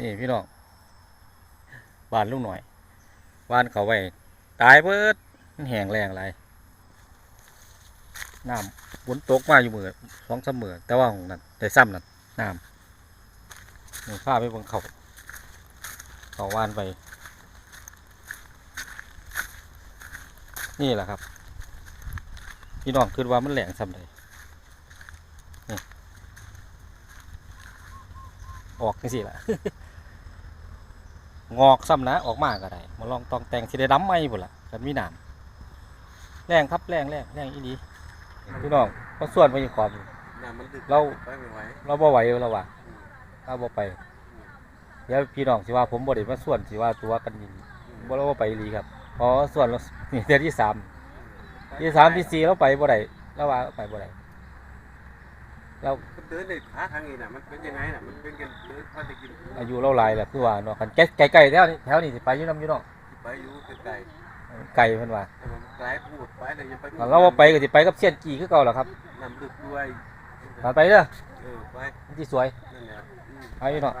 นี่พี่น้องบ้านลุงหน่อยบ้านเขาไว้ตายเบิดแห้งแรงไรน้ำฝนตกมาอยู่มือสองสามมือแต่ว่าของนั้นได้ซ้ำนั่นน้ำนี่ผ้าไปบนเขาเขาวานไป นี่แหละครับ พี่น้องคิดว่ามันแหลงซ้ำเลยนี่ออกนี่สิล่ะ งอกซ้ำนะออกมาก็ได้มาลองตองแต่งที่ได้ดำไหมบุล่ะกันมีหนามแรงครับแรงแรงแรงอีดีพี่น้องก็ส่วนไปอยู่ขอบอยู่น้ำมันดึกเราไปไม่ไหวเราบ่ไหวเราว่ะเราบ่ไปเดี๋ยวพี่น้องสิว่าผมบ่ได้มาส่วนสิว่าตัวกันยิงบ่เราบ่ไปอีหลีครับเพอส่วนเรานี่เดือนที่สามที่สามที่สี่เราไปบ่ได้เราว่าเราไปบ่ได้ เรามันเดินในขาทางนี้น่ะมันเป็นยังไงน่ะมันเป็นกันเดินพาจะกินอายุเราหลายแหละคือว่าเนาะกันไกลไกลๆแถวนี้แถวนี้สิไปอยู่นํอยู่เนาะไปอยู่ไกลไกลเพิ่นว่าๆแต่มันไกลพูดไปเลยอย่าไปเราบ่ไปก็สิไปกับเซียนจีคือเก่าแหละครับน้ำดึกด้วยมาไปเด้อเออไปมันสิสวยนั่นแหละอืมไปเนาะ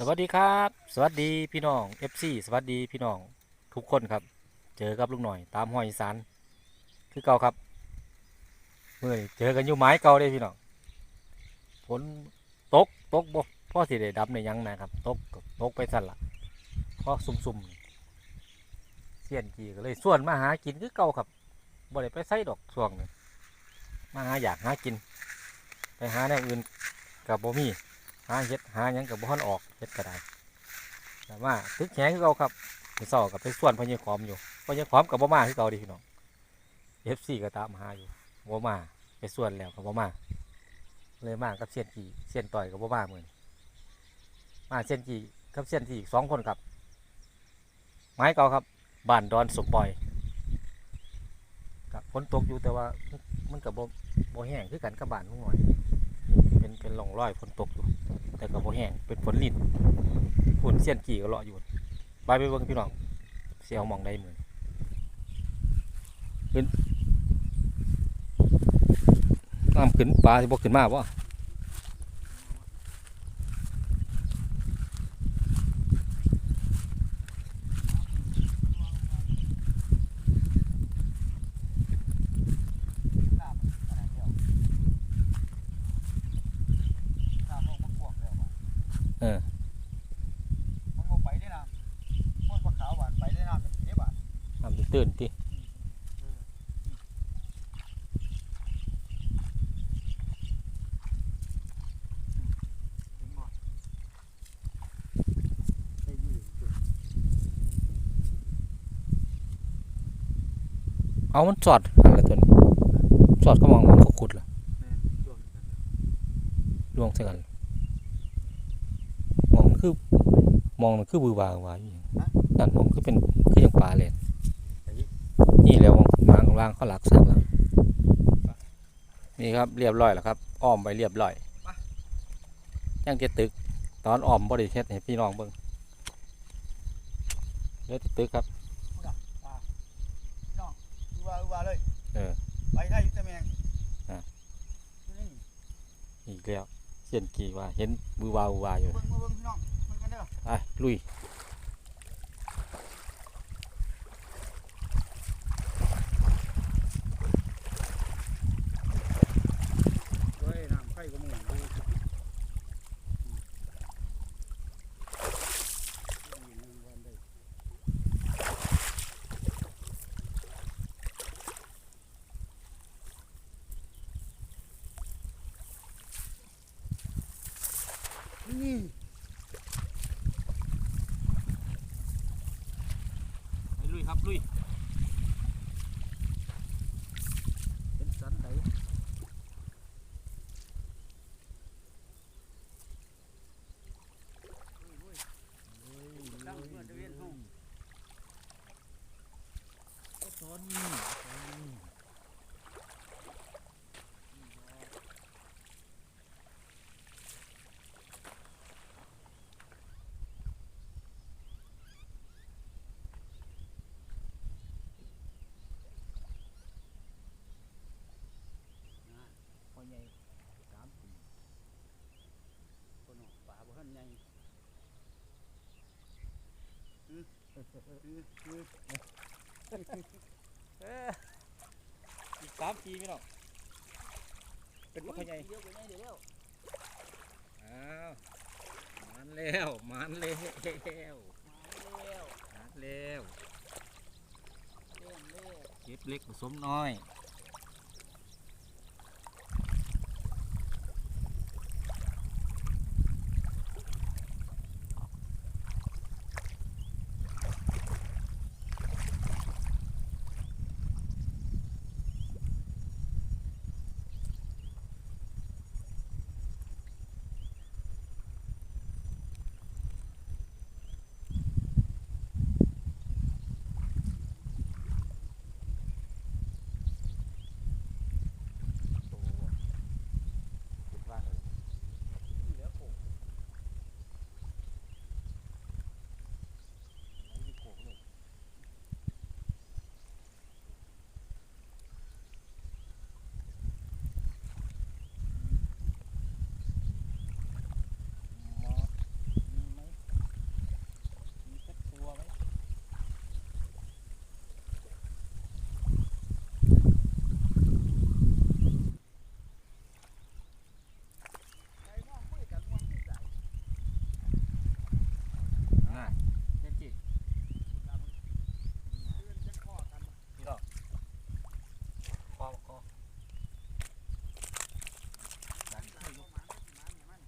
สวัสดีครับ สวัสดีพี่น้อง FC สวัสดีพี่น้องทุกคนครับ เจอกับลุงหน่อยตามห้อยสานคือเก่าครับเมื่อเจอกันอยู่ไม้เก่าเลยพี่น้องฝนตกตกบ่พ่อสิได้ดับในยังนะครับตกตกไปสั่นละเพราะซุ่มๆเสียนจีก็เลยส่วนมาหากินคือเก่าครับบ่ได้ไปใส่ดอกช่วงนี้มาหาอยากหากิน ไปหาแนวอื่นกับบ่มีหาเห็ดหายังกับบ้านออก เห็ดก็ได้แต่ว่าตึกแข็งคือเราครับไปสอกับไปส่วนพญาขอมอยู่พญาขอมกับบ่มาคือเก่าดีพี่น้องเอฟซีก็ตามหาอยู่บ่มาไปส่วนแล้วกับบ่มาเลยมากับเซียนจีเซียนต่อยกับบ่มาเหมือนมาเซียนจีกับเซียนจีอีกสองคนครับ ไม้เก่าครับบ้านดอนสมปอยกับฝนตกอยู่แต่ว่ามันกับบ่บ่แห้งคือกันกับบ้านนุ่งหน่อยเป็นเป็นร่องร้อยฝนตกอยู่ แต่ก็บ่แห้งเป็นฝนลินฝนเสี้ยนกี่ก็เลาะอยู่บายไปเบิ่งพี่น้องเสียวมองได้เหมือนขึ้นน้ำขึ้นปลาที่บ่ขึ้นมาบ่เออ มันบ่ไปได้น้ำมันปลาขาวหวานไปได้น้ำเป็นกี่ได้บาท น้ำ ตื้นๆที่ถึงบ่ได้ยี่สิบตัวเอามันสอดอะไรตัวนี้สอดก็มองมันเขาขุดเหรอแม่นช่วงนั้นลวงใส่กันมองมันคือมองมันคือบือวาวาอยู่นั่นมองคือเป็นคือยังปลาเลย นี่แล้ววางวางเขาหลักสักแล้วนี่ครับเรียบร้อยแล้วครับ อ้อมไปเรียบร้อยยังจะตึกตอนอ้อมบริเทศให้พี่น้องเบิ่งเดี๋ยวจะตึกครับน้องอือว่าอือว่าเลยเออไปได้อยุ่แต่แมงอะอยู่นี่อีกแล้วเสียนกี่ว่าเห็นบือวาวบือวาอยู่เบิ่งมาเบิ่งพี่น้องเบิ่งกันเด้อไปลุย เฮ้ยน้ำไฟก็มุ่งดูนี่ ไปลุยครับลุย เป็นสันได นๆพ่อใหญ่สามปี คนออกป่าบ่ทันใหญ่ อืออืออือเอ้ออีกสามปีพี่น้องเป็นพ่อใหญ่เดี๋ยวไปใหญ่เดี๋ยวแล้วอ้าวมันแล้วมันแล้วมาแล้วมันแล้วเล่นเล่นเก็บเล็กผสมน้อย โตคิดว่าเลย เหลือโขก ไหนที่โขกเลยมอสมีไหมมีสักตัวไหม ใครมองคุยกันมองที่ใส่ อ่าเจ๊จี ดำเลื่อนจังข้อกัน พี่ดอกคอคอดัน ใส่ประมาณไม่กี่มันเนี่ยมัน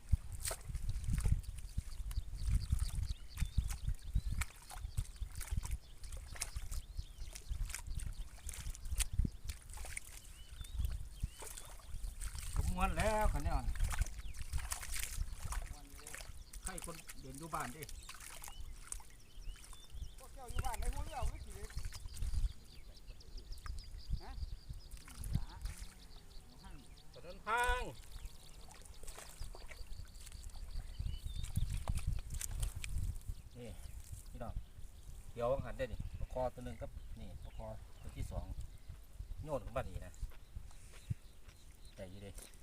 ผมม้วน แล้วคันนี้อ่อนมันอยู่เลยใครคนเดินอยู่บ้านดิพวกเจ้าอยู่บ้านในหัวเรือวิถีฮะหลาหั่งถนนพังนี่พี่ดอกเดี๋ยวหันได้ดิประคอตัวหนึ่งกับนี่ประคอตัวที่สองโยนขึ้นบ้านอีกนะใหญ่อยี่เด้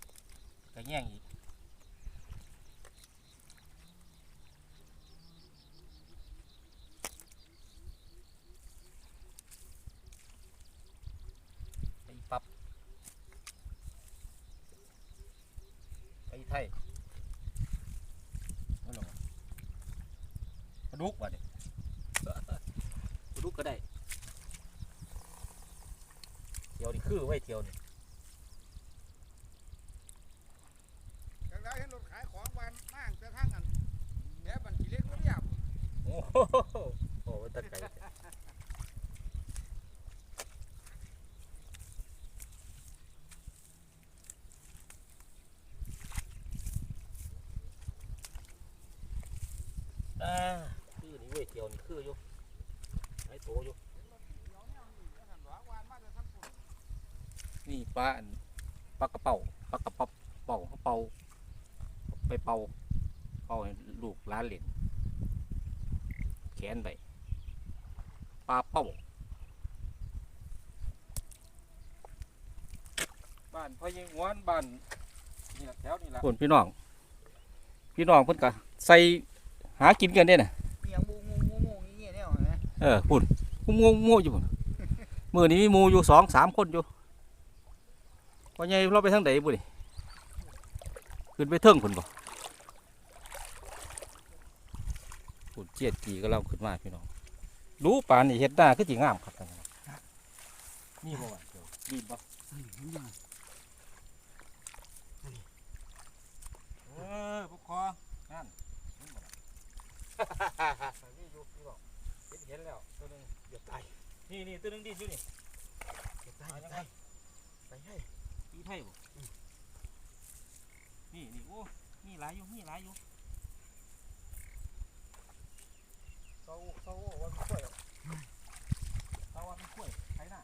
กระแย่งอีกไปอีปับไปอีไทยนั่นหรอปลาดุกว่ะดิปลาดุกก็ได้เที่ยวนี่คือไว้เที่ยวนี่ จังได้เห็นรถขายของวันนั่งจะทั้งกันแย่บันทีเล็กก็เรียบ โอ้โหโอ้โหตะไคร้อ่าคือนี่เว้ยเที่ยวนี่คืออยู่ไอ้โตอยู่ เดี๋ยวเนี่ยนี่จะหันหลังวานมาจะทั้งปุ่น นี่ ปลาอันปลากระเป๋าปลากระเป๋าเป่าเขาเป่าไปเป่าเป่าให้ลูกร้านเหรียญแขนไปปลาเป่าบ้านพ่อยังหวนบ้านนี่ละแถวนี่ละคนพี่น้อง พี่น้องเพิ่นก็ใส่หากินกันได้น่ะมีอย่างมูมูมูมูอย่างเงี้ยเนี่ยเหรอเออปุ่นงูงูอยู่ปุ่นมือนี้มีหมูอยู่สองสามคนอยู่ พ่อใหญ่เราไปทางไหนบุนี่ขึ้นไปเทิงพุ่นบ่ปุ่นเจียดจีก็เล่าขึ้นมาพี่น้องรู้ป่านนี่เฮ็ดหน้าคือจีงามครับท่านผู้ชมนี่บ่วะเดี๋ยวดีบ่เออพวกคอนั่นเห็นบ่ล่ะนี่อยู่พี่น้องเห็นเห็นแล้วตัวหนึงเดี๋ยวตายนี่นี่ตัวหนึงดิ้นอยู่นี่ตายตายไปให้ อีไผ่บ่นี่นี่โอ้นี่หลายอยู่นี่หลายอยู่เศร้าเศร้าว่ามันกล้วยเศร้าว่ามันกล้วยไถหน้า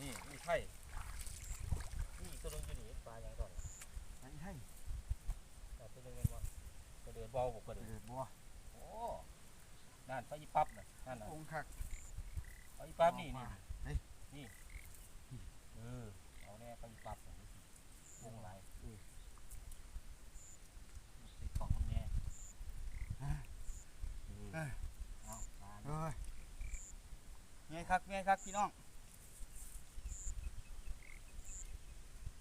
นี่นี่ไข่นี่ตัวนึงอยู่นี่ปลาอย่างก่อน ไม่ให้ แต่ตัวนึงมันว่ากระ เดือนบอลบอกกระเดือนเดือดบัวโอ้นั่นไปอีปั๊บน่ะนั่นน่ะองค์คักไปอีปั๊บนี่นี่เฮ้ยนี่เออเอาแน่ไปอีปั๊บน่ะดูสิวงไรเออติดของมันแน่เออเอาปลาเอ้ยไงคักไงคักพี่น้อง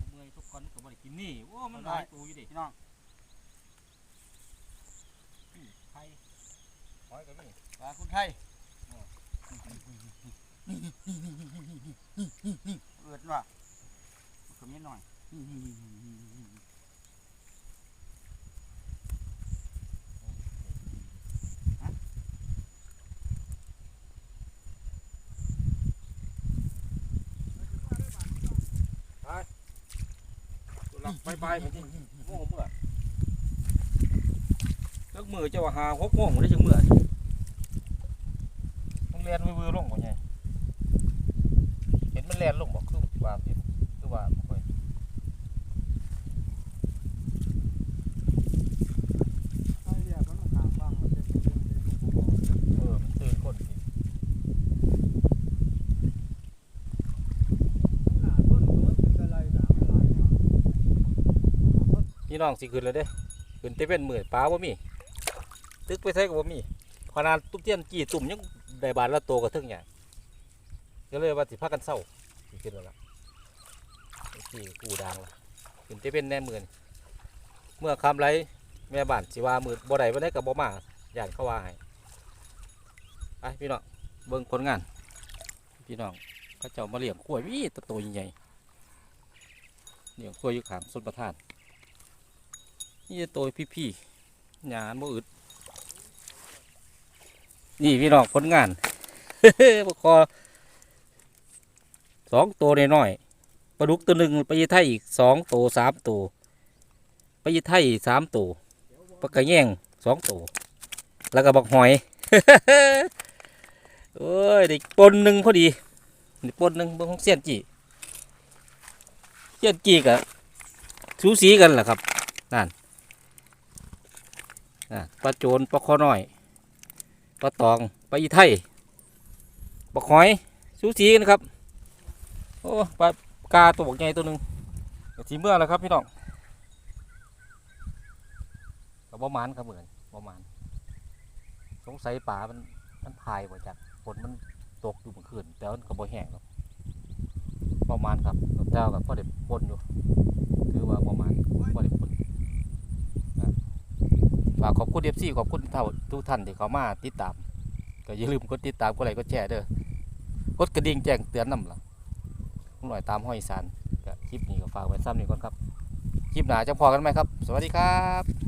เมื่อยทุกคนก็บ่ได้กินนี่โอ้มันหลายตัวอยู่ดิพี่น้อง นี่ไข่ หอยก็มีปลาคุณไทยเอิดว่ะขมิ้นหน่อยตัวหลักไปไปผมโม่เมื่อ เลิกมือเจ้าว่าหาหกโมงผมได้จังเมื่อมันแลนวือๆลงบ่ไงเห็นมันแลนลงบ่คือว่าเห็นคือว่าบ่ค่อยไอ้เรียกมันถามบ้างมันจะเป็นเรื่องในลูกของเออมันตื่นคนสิหน้าต้นตัวเป็นอะไรหนาไม่หลายเนี่ยพี่น้องสิขึ้นแล้วเด้ขึ้นเตเป็นมือปลาบ่มี ตึกไปใส่ก็บ่มีขนาดตุ๊กเตี้ยนกี่ตุ่มยังได้บาทละโตวก็ถึงอย่างก็เลยว่าสิพากันเศร้าสิขึ้นแล้วล่ะกี่กูดังล่ะขึ้นเตเป็นแน่มือนเมื่อคำไรแม่บ้านสิว่ามือบ่ได้บ่ได้ก็บ่มาย่านเขาว่าให้ไปพี่น้องเบิ่งผลงาน พี่น้องเขาเจ้ามาเลี้ยงกล้วยวีตะโตใหญ่เลี้ยงกล้วยอยู่ขางสนประทานนี่จะโตพี่ๆหยานบ่อึด นี่พี่น้องผลงานปลาคอสองตัวน้อยๆปลาดุกตัวหนึ่งปลายีไทยอีกสองตัวสามตัวปลายีไทยสามตัวปลากระแยงสองตัวแล้วก็บักหอยโอ้ยได้ปนหนึ่งพอดีได้ปนหนึ่งบางของเสียนจีเสียนจีกับสูสีกันแหละครับนั่นปลาโจนปลาคอน้อย ปลาตองปลาอีไทยปลาหอยสูสีกันครับโอ้ปลากาตัวใหญ่ตัวหนึ่งทีเมื่อแล้วครับพี่น้องกับบ่หมานครับเหมือนบ่หมาน สงสัยป่ามันมันพายบ่จากฝนมันตกอยู่เมื่อคืนแต่มันก็บ่แห้งหรอกประมาณครับเจ้ากับพ่อเด็กปนอยู่ คือว่าประมาณพ่อเด็กปนอะ ฝากขอบคุณเอฟซีขอบคุณเท่าทุกท่านที่เขามาติดตาม ก็อย่าลืมกดติดตามกดไลค์กดแชร์เด้อกดกระดิ่งแจ้งเตือนนำล่ะหน่อยตามห้อยสารก็คลิปนี้ก็ฝากไว้ซ้ำนี่ก่อนครับ คลิปหน้าจะพอกันไหมครับ สวัสดีครับ